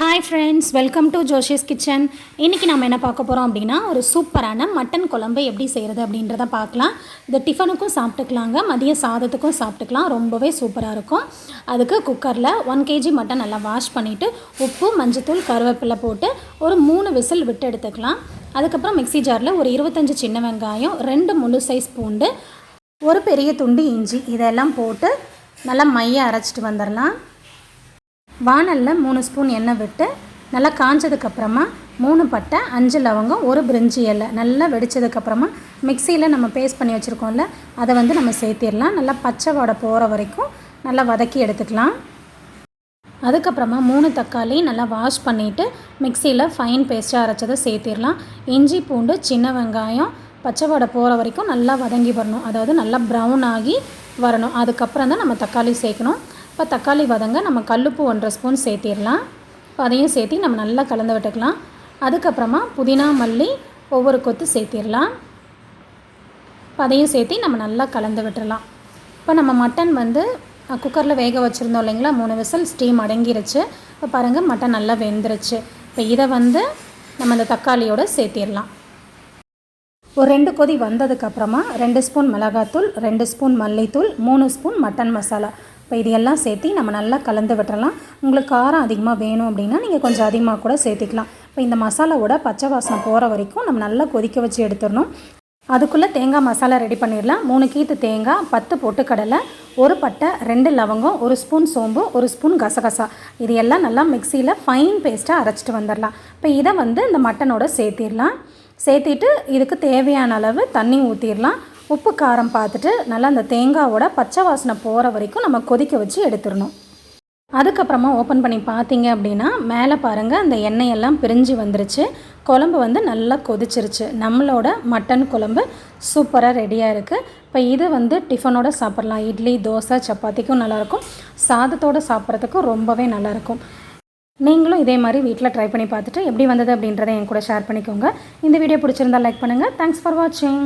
Hi friends welcome to Joshi's kitchen இன்றைக்கி நம்ம என்ன பார்க்க போகிறோம் அப்படின்னா ஒரு சூப்பரான மட்டன் குழம்பு எப்படி செய்கிறது அப்படின்றத பார்க்கலாம். இது டிஃபனுக்கும் சாப்பிட்டுக்கலாங்க. மதிய சாதத்துக்கும் சாப்பிட்டுக்கலாம். ரொம்பவே சூப்பராக இருக்கும். அதுக்கு குக்கரில் ஒன் கேஜி மட்டன் நல்லா வாஷ் பண்ணிவிட்டு உப்பு மஞ்சத்தூள் கருவேப்பிலை போட்டு ஒரு மூணு விசில் விட்டு எடுத்துக்கலாம். அதுக்கப்புறம் மிக்ஸி ஜாரில் ஒரு இருபத்தஞ்சி சின்ன வெங்காயம் ரெண்டு முழு சைஸ் பூண்டு ஒரு பெரிய துண்டு இஞ்சி இதெல்லாம் போட்டு நல்லா மைய அரைச்சிட்டு வந்துடலாம். வானலில் மூணு ஸ்பூன் எண்ணெய் விட்டு நல்லா காஞ்சதுக்கப்புறமா மூணு பட்டை அஞ்சு லவங்கம் ஒரு பிரிஞ்சி இலை. நல்லா வெடிச்சதுக்கப்புறமா மிக்சியில் நம்ம பேஸ்ட் பண்ணி வச்சுருக்கோம்ல அதை வந்து நம்ம சேர்த்திடலாம். நல்லா பச்சை வடை போகிற வரைக்கும் நல்லா வதக்கி எடுத்துக்கலாம். அதுக்கப்புறமா மூணு தக்காளி நல்லா வாஷ் பண்ணிவிட்டு மிக்சியில் ஃபைன் பேஸ்ட்டாக அரைச்சதை சேர்த்திடலாம். இஞ்சி பூண்டு சின்ன வெங்காயம் பச்சை வடை போகிற வரைக்கும் நல்லா வதங்கி வரணும். அதாவது நல்லா ப்ரௌன் ஆகி வரணும். அதுக்கப்புறம் தான் நம்ம தக்காளி சேர்க்கணும். இப்போ தக்காளி வதங்க நம்ம கல்லுப்பு ஒன்றரை ஸ்பூன் சேர்த்திடலாம். இப்போ அதையும் சேர்த்தி நம்ம நல்லா கலந்து விட்டுக்கலாம். அதுக்கப்புறமா புதினா மல்லி ஒவ்வொரு கொத்து சேர்த்திடலாம். இப்போ அதையும் சேர்த்தி நம்ம நல்லா கலந்து விட்டுடலாம் இப்போ நம்ம மட்டன் வந்து குக்கரில் வேக வச்சுருந்தோம் இல்லைங்களா? மூணு விசில் ஸ்டீம் அடங்கிருச்சு. இப்போ பாருங்கள் மட்டன் நல்லா வெந்துருச்சு. இப்போ இதை வந்து நம்ம இந்த தக்காளியோடு சேர்த்திடலாம். ஒரு ரெண்டு கொதி வந்ததுக்கப்புறமா ரெண்டு ஸ்பூன் மிளகாத்தூள் ரெண்டு ஸ்பூன் மல்லித்தூள் மூணு ஸ்பூன் மட்டன் மசாலா. இப்போ இது எல்லாம் சேர்த்து நம்ம நல்லா கலந்து விட்டுறலாம். உங்களுக்கு காரம் அதிகமாக வேணும் அப்படின்னா நீங்கள் கொஞ்சம் அதிகமாக கூட சேர்த்திக்கலாம். இப்போ இந்த மசாலாவோட பச்சை வாசனை போகிற வரைக்கும் நம்ம நல்லா கொதிக்க வச்சு எடுத்துடணும். அதுக்குள்ளே தேங்காய் மசாலா ரெடி பண்ணிடலாம். மூணு கீத்து தேங்காய் பத்து பொட்டுக்கடலை ஒரு பட்டை ரெண்டு லவங்கம் ஒரு ஸ்பூன் சோம்பு ஒரு ஸ்பூன் கசகசா. இது எல்லாம் நல்லா மிக்சியில் ஃபைன் பேஸ்ட்டாக அரைச்சிட்டு வந்துடலாம். இப்போ இதை வந்து இந்த மட்டனோட சேர்த்திடலாம். சேர்த்திட்டு இதுக்கு தேவையான அளவு தண்ணி ஊற்றிடலாம் உப்பு காரம் பார்த்துட்டு நல்லா அந்த தேங்காவோட பச்சை வாசனை போகிற வரைக்கும் நம்ம கொதிக்க வச்சு எடுத்துடணும். அதுக்கப்புறமா ஓப்பன் பண்ணி பார்த்தீங்க அப்படின்னா மேலே பாருங்கள் அந்த எண்ணெயெல்லாம் பிரிஞ்சு வந்துருச்சு. குழம்பு வந்து நல்லா கொதிச்சிருச்சு. நம்மளோட மட்டன் குழம்பு சூப்பராக ரெடியாக இருக்குது இப்போ இது வந்து டிஃபனோட சாப்பிட்லாம். இட்லி தோசை சப்பாத்திக்கும் நல்லாயிருக்கும். சாதத்தோடு சாப்பிட்றதுக்கும் ரொம்பவே நல்லாயிருக்கும். நீங்களும் இதே மாதிரி வீட்டில் ட்ரை பண்ணி பார்த்துட்டு எப்படி வந்தது அப்படின்றத என் கூட ஷேர் பண்ணிக்கோங்க. இந்த வீடியோ பிடிச்சிருந்தா லைக் பண்ணுங்கள் தேங்க்ஸ் ஃபார் வாட்சிங்